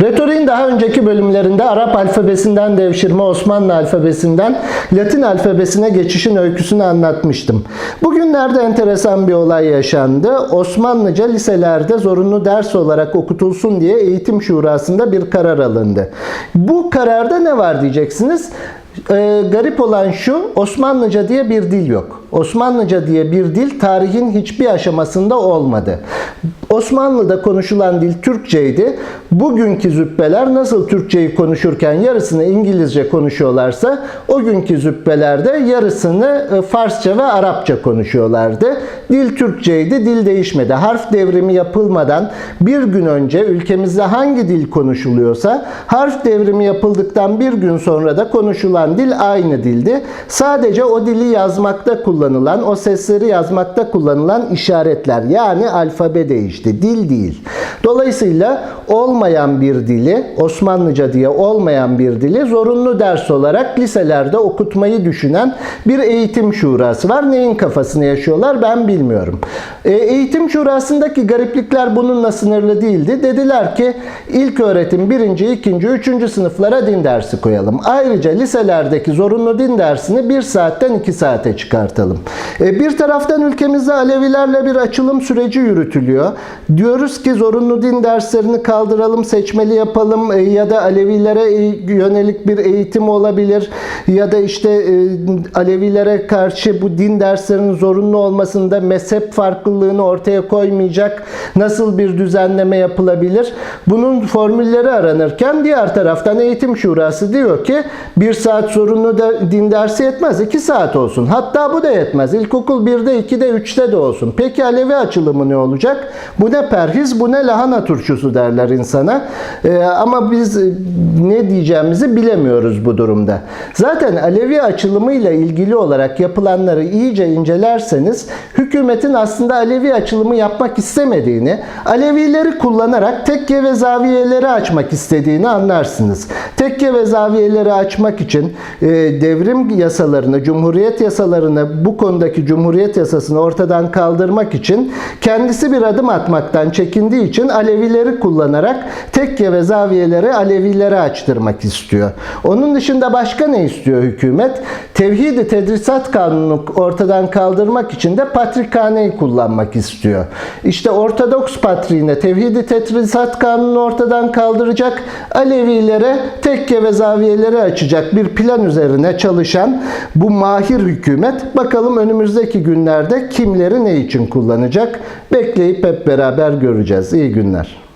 Retoriğin daha önceki bölümlerinde Arap alfabesinden devşirme Osmanlı alfabesinden Latin alfabesine geçişin öyküsünü anlatmıştım. Bugünlerde enteresan bir olay yaşandı. Osmanlıca liselerde zorunlu ders olarak okutulsun diye eğitim şurasında bir karar alındı. Bu kararda ne var diyeceksiniz? Ee, garip olan şu, Osmanlıca diye bir dil yok. Osmanlıca diye bir dil tarihin hiçbir aşamasında olmadı. Osmanlı'da konuşulan dil Türkçeydi. Bugünkü züppeler nasıl Türkçeyi konuşurken yarısını İngilizce konuşuyorlarsa o günkü züppelerde yarısını e, Farsça ve Arapça konuşuyorlardı. Dil Türkçeydi, dil değişmedi. Harf devrimi yapılmadan bir gün önce ülkemizde hangi dil konuşuluyorsa harf devrimi yapıldıktan bir gün sonra da konuşulan dil aynı dildi. Sadece o dili yazmakta kullanılan, o sesleri yazmakta kullanılan işaretler yani alfabe değişti. Dil değil. Dolayısıyla olmayan bir dili, Osmanlıca diye olmayan bir dili zorunlu ders olarak liselerde okutmayı düşünen bir eğitim şurası var. Neyin kafasını yaşıyorlar ben bilmiyorum. E, eğitim şurasındaki gariplikler bununla sınırlı değildi. Dediler ki ilk öğretim birinci, ikinci, üçüncü sınıflara din dersi koyalım. Ayrıca liselerdeki zorunlu din dersini bir saatten iki saate çıkartalım. E, bir taraftan ülkemizde Alevilerle bir açılım süreci yürütülüyor. Diyoruz ki zorunlu din derslerini kaldıralım, seçmeli yapalım e, ya da Alevilere e, yönelik bir eğitim olabilir ya da işte e, Alevilere karşı bu din derslerinin zorunlu olmasında mezhep farklılığını ortaya koymayacak nasıl bir düzenleme yapılabilir? Bunun formülleri aranırken diğer taraftan eğitim şurası diyor ki bir saat zorunlu de, din dersi yetmez. iki saat olsun. Hatta bu da yetmez. İlkokul 1'de, 2'de, 3'te de olsun. Peki Alevi açılımı ne olacak? Bu ne perhiz, bu ne lahana turşusu derler insana. Ee, ama biz e, ne diyeceğimizi bilemiyoruz bu durumda. Zaten Alevi açılımıyla ilgili olarak yapılanları iyice incelerseniz hükümetin aslında Alevi açılımı yapmak istemediğini, Alevileri kullanarak tekke ve zaviyeleri açmak istediğini anlarsınız. Tekke ve zaviyeleri açmak için e, devrim yasalarını, cumhuriyet yasalarını, bu konudaki cumhuriyet yasasını ortadan kaldırmak için kendisi bir adım atmaktan çekindiği için Alevileri kullanarak tekke ve zaviyeleri Alevilere açtırmak istiyor. Onun dışında başka ne istiyor hükümet? Tevhid-i Tedrisat Kanunu ortadan kaldırmak için de patrikhaneyi kullanmak istiyor. İşte Ortodoks patriğine Tevhid-i Tedrisat Kanunu ortadan kaldıracak, Alevilere tekke ve zaviyeleri açacak bir plan üzerine çalışan bu mahir hükümet bakalım önümüzdeki günlerde kimleri ne için kullanacak? Bekleyip hep beraber göreceğiz. İyi günler.